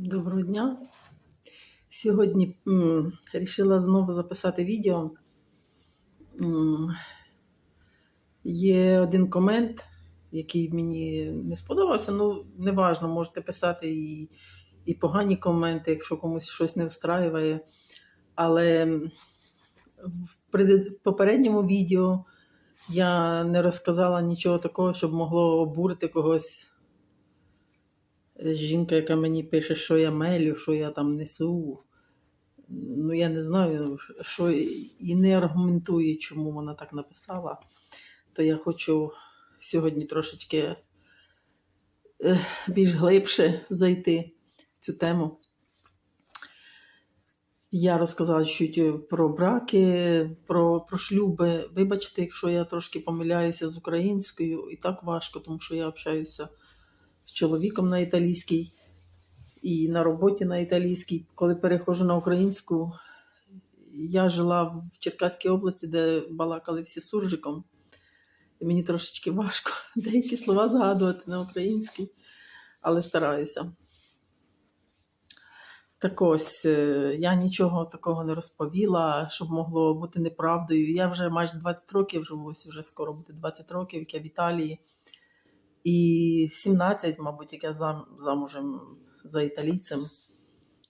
Доброго дня. Сьогодні м, рішила знову записати відео. М, Є один комент, який мені не сподобався. Ну, неважно, можете писати і, і погані коменти, якщо комусь щось не встраює. Але в попередньому відео я не розказала нічого такого, щоб могло обурити когось жінка, яка мені пише, що я мелю, що я там несу. Ну, я не знаю, що і не аргументує, чому вона так написала. То я хочу сьогодні трошечки е, більш глибше зайти в цю тему. Я розказала чуть про браки, про, про шлюби. Вибачте, якщо я трошки помиляюся з українською, і так важко, тому що я общаюся з чоловіком на італійській і на роботі на італійській. Коли переходжу на українську, я жила в Черкаській області, де балакали всі суржиком. І мені трошечки важко деякі слова згадувати на українській, але стараюся. Так ось, е, я нічого такого не розповіла, щоб могло бути неправдою. Я вже майже 20 років живу, ось вже скоро буде 20 років, як я в Італії. І 17, мабуть, як я зам, замужем за італійцем.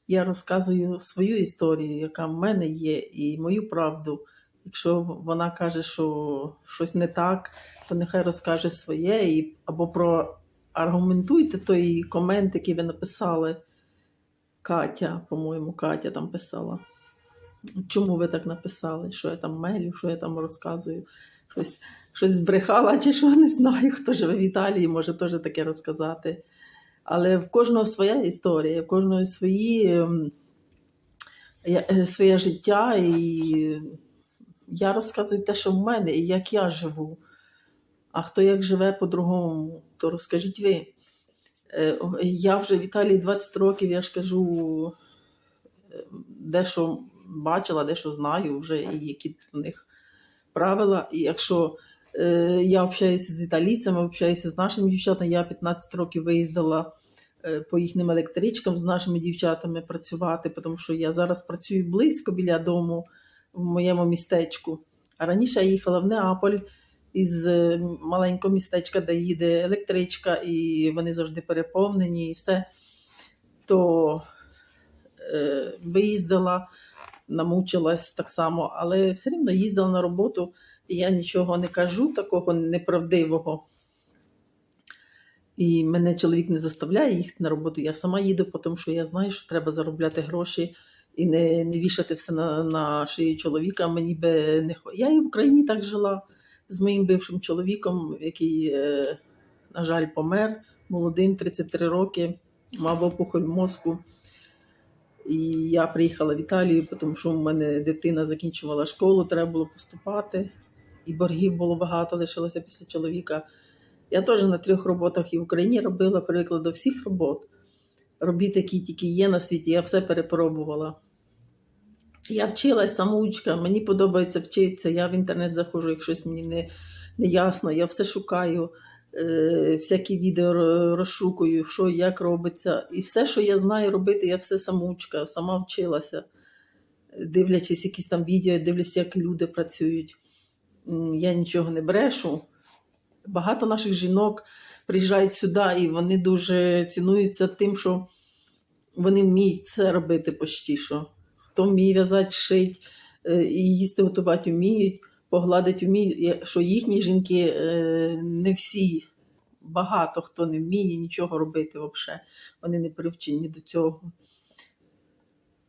Я розказую свою історію, яка в мене є, і мою правду. Якщо вона каже, що щось не так, то нехай розкаже своє, і, або проаргументуйте той комент, який ви написали. Катя, по-моєму, Катя там писала. Чому ви так написали? Що я там мелю, що я там розказую? Щось, щось збрехала, чи що не знаю, хто живе в Італії, може теж таке розказати. Але в кожного своя історія, в кожного свої, ем, е, своє життя, і я розказую те, що в мене, і як я живу. А хто як живе по-другому, то розкажіть ви. Е, Я вже в Італії 20 років, я ж кажу, е, дещо бачила, дещо знаю вже, і які у них правила. І якщо я общаюся з італійцями, общаюся з нашими дівчатами, я 15 років виїздила е, по їхнім електричкам з нашими дівчатами працювати, тому що я зараз працюю близько біля дому в моєму містечку. А раніше я їхала в Неаполь із е, маленького містечка, де їде електричка, і вони завжди переповнені, і все. То е, виїздила, намучилась так само, але все рівно їздила на роботу, я нічого не кажу такого неправдивого. І мене чоловік не заставляє їхати на роботу. Я сама їду, тому що я знаю, що треба заробляти гроші і не, не вішати все на, на шию чоловіка. Мені би не Я і в Україні так жила з моїм бившим чоловіком, який, е, на жаль, помер молодим, 33 роки, мав опухоль мозку. І я приїхала в Італію, тому що в мене дитина закінчувала школу, треба було поступати, і боргів було багато, лишилося після чоловіка. Я теж на трьох роботах і в Україні робила приклад до всіх робот. Робіт, які тільки є на світі, я все перепробувала. Я вчилась самоучка, мені подобається вчитися. Я в інтернет заходжу, як щось мені не, не ясно, я все шукаю, е, всякі відео розшукую, що як робиться. І все, що я знаю робити, я все самоучка, сама вчилася, дивлячись якісь там відео, дивлюся, як люди працюють. Я нічого не брешу. Багато наших жінок приїжджають сюди, і вони дуже цінуються тим, що вони вміють це робити почти що. Хто вміє в'язати, шить, е, їсти готувати вміють, погладити вміють, що їхні жінки е, не всі, багато хто не вміє нічого робити взагалі. Вони не привчені до цього.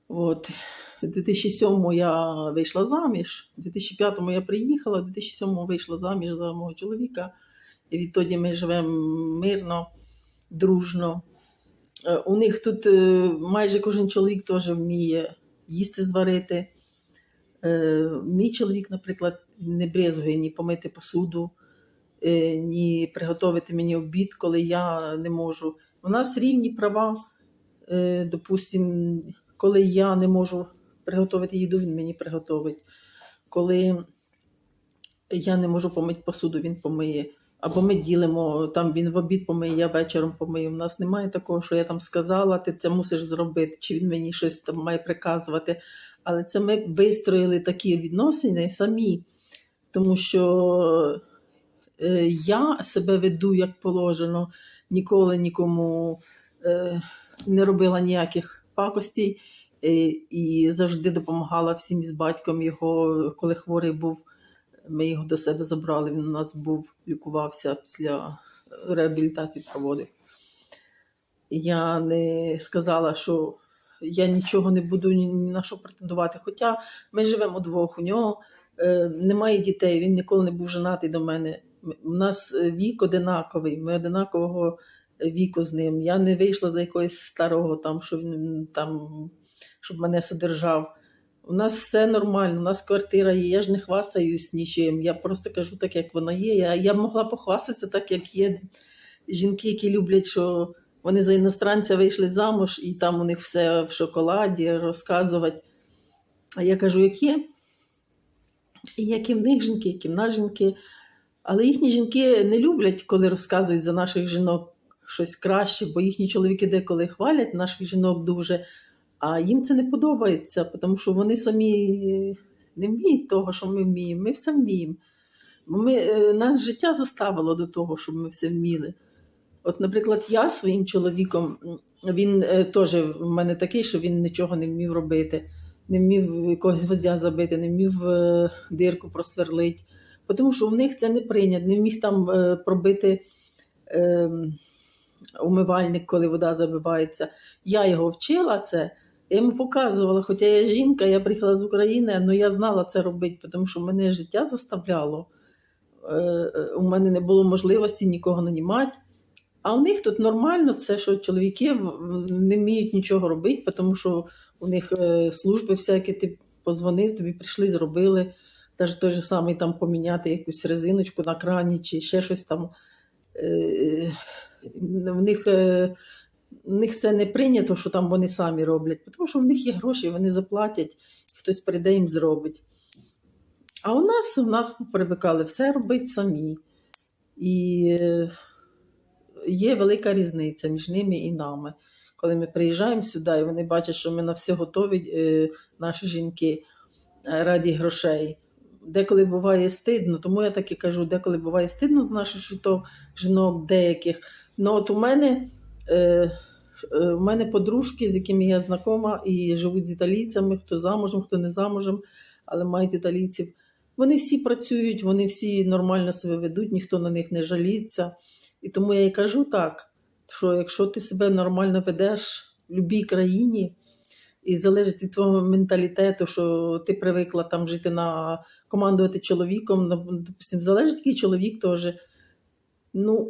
От. У 2007 я вийшла заміж, у 2005 я приїхала, у 2007 вийшла заміж за мого чоловіка. І відтоді ми живемо мирно, дружно. Е, У них тут е, майже кожен чоловік теж вміє їсти зварити. Е, Мій чоловік, наприклад, не брезгує ні помити посуду, ні приготувати мені обід, коли я не можу. У нас рівні права. Е, Допустим, коли я не можу приготувати їду, він мені приготовить. Коли я не можу помити посуду, він помиє. Або ми ділимо, там він в обід помиє, я вечором помию. У нас немає такого, що я там сказала, ти це мусиш зробити, чи він мені щось там має приказувати. Але це ми вистроїли такі відносини самі, тому що е, я себе веду як положено, ніколи нікому е, не робила ніяких пакостей і завжди допомагала всім з батьком його, коли хворий був. Ми його до себе забрали. Він у нас був, лікувався після реабілітації проводив. Я не сказала, що я нічого не буду ні ні на що претендувати. Хоча ми живемо двох, у нього е, немає дітей, він ніколи не був женатий до мене. У нас е, вік одинаковий, ми одинакового віку з ним. Я не вийшла за якогось старого, там, що він там, щоб мене содержав. У нас все нормально, у нас квартира є, я ж не хвастаюсь нічим. Я просто кажу так, як воно є. Я, я могла похвастатися так, як є жінки, які люблять, що вони за іностранця вийшли замуж, і там у них все в шоколаді розказувати. А я кажу, як є. І як і в них жінки, як і в нас жінки. Але їхні жінки не люблять, коли розказують за наших жінок щось краще, бо їхні чоловіки деколи хвалять наших жінок дуже, а їм це не подобається, тому що вони самі не вміють того, що ми вміємо. Ми все вміємо. Ми, е, нас життя заставило до того, щоб ми все вміли. От, наприклад, я своїм чоловіком, він е, теж в мене такий, що він нічого не вмів робити, не вмів якогось гвоздя забити, не вмів е, дирку просверлити. Тому що в них це не прийнято, не вміг там е, пробити е, умивальник, коли вода забивається. Я його вчила це, я йому показувала, хоча я жінка, я приїхала з України, але я знала це робити, тому що мене життя заставляло. Е, е, У мене не було можливості нікого нанімати. А у них тут нормально, це що чоловіки не вміють нічого робити, тому що у них е, служби всякі, ти позвонив, тобі прийшли, зробили. Навіть той же самий там поміняти якусь резиночку на крані чи ще щось там. В них, е, в них це не прийнято, що там вони самі роблять, тому що в них є гроші, вони заплатять, хтось прийде їм зробить. А у нас, у нас привикали все робити самі. І е, є велика різниця між ними і нами. Коли ми приїжджаємо сюди, і вони бачать, що ми на все готові, е, наші жінки, раді грошей. Деколи буває стидно, тому я так і кажу, деколи буває стидно з наших жінок деяких. Ну от у мене, е, е, у мене подружки, з якими я знакома, і живуть з італійцями, хто замужем, хто не замужем, але мають італійців. Вони всі працюють, вони всі нормально себе ведуть, ніхто на них не жаліється. І тому я і кажу так, що якщо ти себе нормально ведеш в будь-якій країні, і залежить від твого менталітету, що ти привикла там жити на командувати чоловіком, допустим, залежить який чоловік теж. Ну,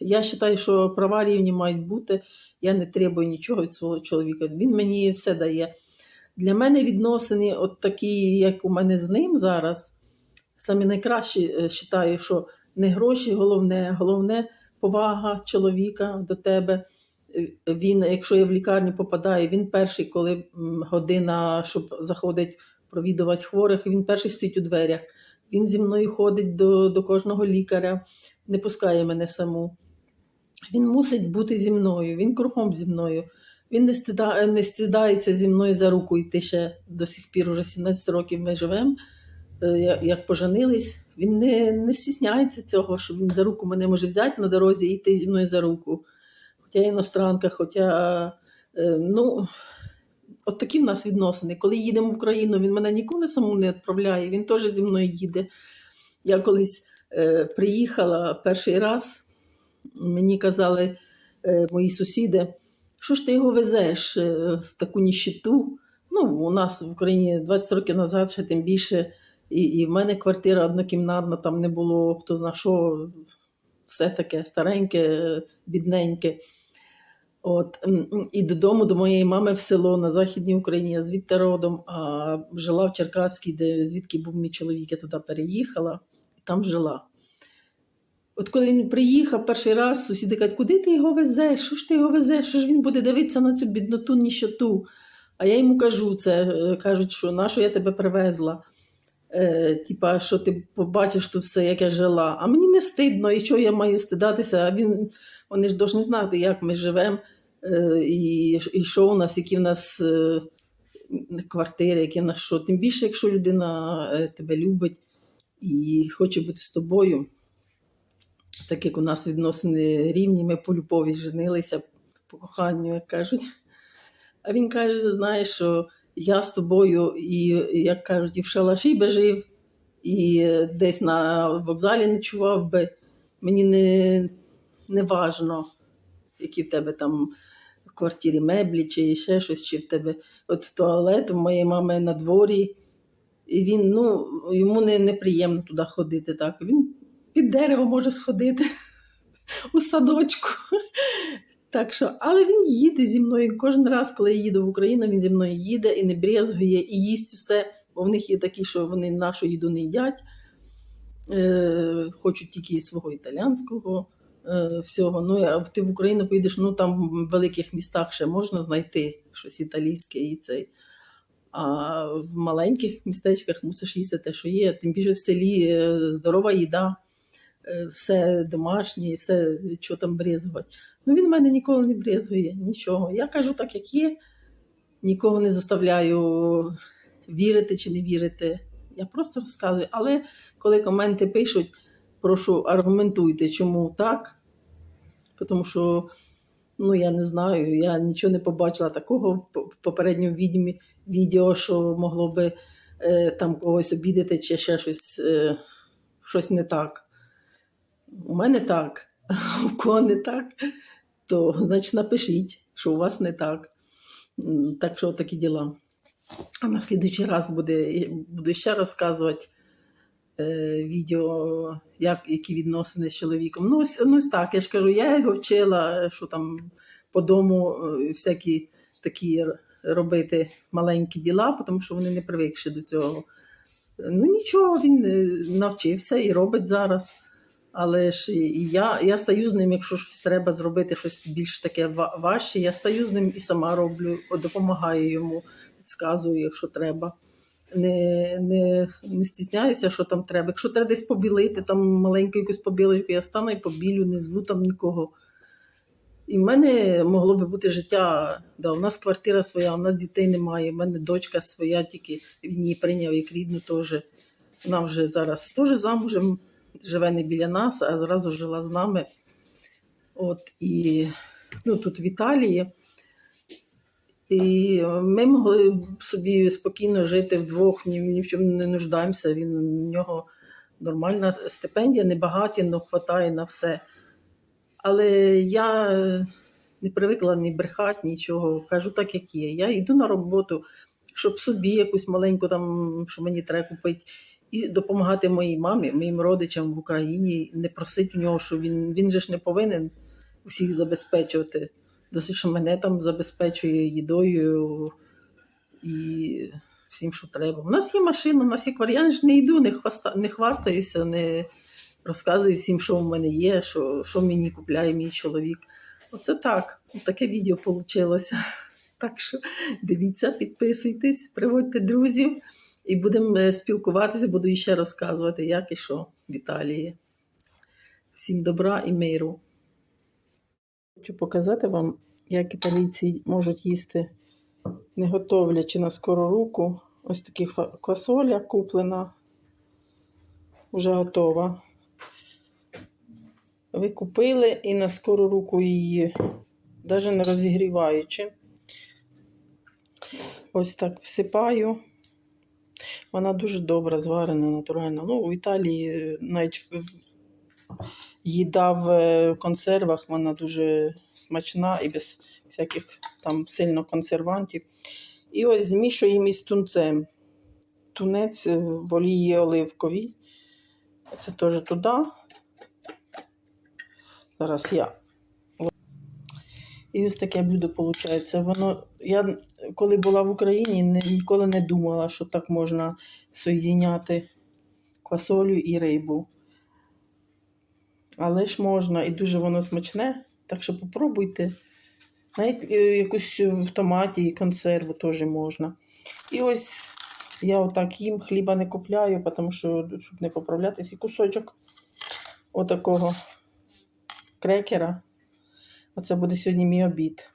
я вважаю, що права рівні мають бути. Я не требую нічого від свого чоловіка. Він мені все дає. Для мене відносини, от такі, як у мене з ним зараз, самі найкращі е, вважаю, що не гроші головне, головне повага чоловіка до тебе. Е, Він, якщо я в лікарню попадаю, він перший, коли година, щоб заходить провідувати хворих, він перший стоїть у дверях. Він зі мною ходить до, до кожного лікаря, не пускає мене саму. Він мусить бути зі мною, він кругом зі мною. Він не, стида, не стидається зі мною за руку йти ще до сих пір, уже 17 років ми живемо. Е, як- поженились, він не, не стісняється цього, що він за руку мене може взяти на дорозі і йти зі мною за руку. Хоча я іностранка, хоча е, ну, от такі в нас відносини. Коли їдемо в країну, він мене ніколи саму не відправляє, він теж зі мною їде. Я колись е, приїхала перший раз, мені казали е, мої сусіди, що ж ти його везеш е, в таку ніщиту? Ну, у нас в Україні 20 років назад ще тим більше. І, і в мене квартира однокімнатна, там не було хто зна що, все таке стареньке, бідненьке. От, і додому до моєї мами в село на Західній Україні, я звідти родом, а жила в Черкаській, де звідки був мій чоловік, я туди переїхала і там жила. От коли він приїхав перший раз, сусіди кажуть, куди ти його везеш? Що ж ти його везеш? Що ж він буде дивитися на цю бідноту, ніщоту? А я йому кажу це, е, кажуть, що на що я тебе привезла? Е, типа, що ти побачиш тут все, як я жила. А мені не стидно, і чого я маю стидатися? А він, вони ж повинні знати, як ми живемо, е, і, і що у нас, які в нас е, квартири, які в нас що. Тим більше, якщо людина е, тебе любить і хоче бути з тобою, так як у нас відносини рівні, ми по любові женилися, по коханню, як кажуть. А він каже: знаєш, що я з тобою, і, як кажуть, і в шалаші би жив, і десь на вокзалі ночував би. Мені не, не важно, які в тебе там в квартирі меблі, чи ще щось, чи в тебе от туалет у моєї мами на дворі. І він, ну, йому не, неприємно туди ходити. так. Він під дерево може сходити у садочку. Так що, але він їде зі мною. Кожен раз, коли я їду в Україну, він зі мною їде і не брезгує, і їсть все. Бо в них є такі, що вони нашу їду не їдять, е, хочуть тільки свого італіанського е, всього. Ну, а ти в Україну поїдеш, ну там в великих містах ще можна знайти щось італійське і цей. А в маленьких містечках мусиш їсти те, що є. Тим більше в селі е, здорова їда, все домашнє, все, що там брезгувати. Ну, він в мене ніколи не брезгує, нічого. Я кажу так, як є, нікого не заставляю вірити чи не вірити. Я просто розказую. Але коли коменти пишуть, прошу аргументуйте, чому так. Тому що, ну, я не знаю, я нічого не побачила такого в попередньому відімі- відео, що могло би е, там когось обідати чи ще щось, е, щось не так. У мене так, а у кого не так, то значить напишіть, що у вас не так. Так що такі діла. А на слідуючий раз буде, буду ще розказувати е, відео, як, які відносини з чоловіком. Ну, ось, ну, ось так, я ж кажу, я його вчила, що там по дому е, всякі такі робити маленькі діла, тому що вони не привикші до цього. Ну нічого, він е, навчився і робить зараз. Але ж я, я стаю з ним, якщо щось треба зробити, щось більш таке важче, я стаю з ним і сама роблю, допомагаю йому, підказую, якщо треба. Не, не, не стісняюся, що там треба. Якщо треба десь побілити, там маленьку якусь побілочку, я стану і побілю, не зву там нікого. І в мене могло би бути життя. Да, у нас квартира своя, у нас дітей немає. У мене дочка своя, тільки він її прийняв як рідну теж. Вона вже зараз теж замужем, живе не біля нас, а зразу жила з нами. От, і ну, тут в Італії. І ми могли собі спокійно жити вдвох, ні, ні в чому не нуждаємося. Він у нього нормальна стипендія, небагаті, але вистачає на все. Але я не привикла ні брехати, нічого. Кажу так, як є. Я йду на роботу, щоб собі якусь маленьку, там, що мені треба купити, і допомагати моїй мамі, моїм родичам в Україні, не просити в нього, що він, він же ж не повинен усіх забезпечувати. Досить, що мене там забезпечує їдою і всім, що треба. У нас є машина, у нас є квартира. Я ж не йду, не, хваста, не хвастаюся, не розказую всім, що в мене є, що, що мені купляє мій чоловік. Оце так. Таке відео вийшло. Так що дивіться, підписуйтесь, приводьте друзів і будемо е, спілкуватися, буду ще розказувати, як і що в Італії. Всім добра і миру. Хочу показати вам, як італійці можуть їсти, не готовлячи на скору руку. Ось такі квасоля куплена, вже готова. Ви купили і на скору руку її, навіть не розігріваючи. Ось так всипаю. Вона дуже добра, зварена, натуральна. Ну, в Італії е, навіть їда в е, консервах, вона дуже смачна і без всяких там сильно консервантів. І ось змішуємо із тунцем. Тунець е, в олії оливковій. Це теж туди. Зараз я. І ось таке блюдо виходить. Воно, я коли була в Україні, не, ніколи не думала, що так можна соєдиняти квасолю і рибу. Але ж можна, і дуже воно смачне. Так що попробуйте. Навіть е, якусь в томаті і консерву теж можна. І ось Я отак їм хліба не купляю, тому що щоб не поправлятись, і кусочок отакого крекера. Оце буде сьогодні мій обід.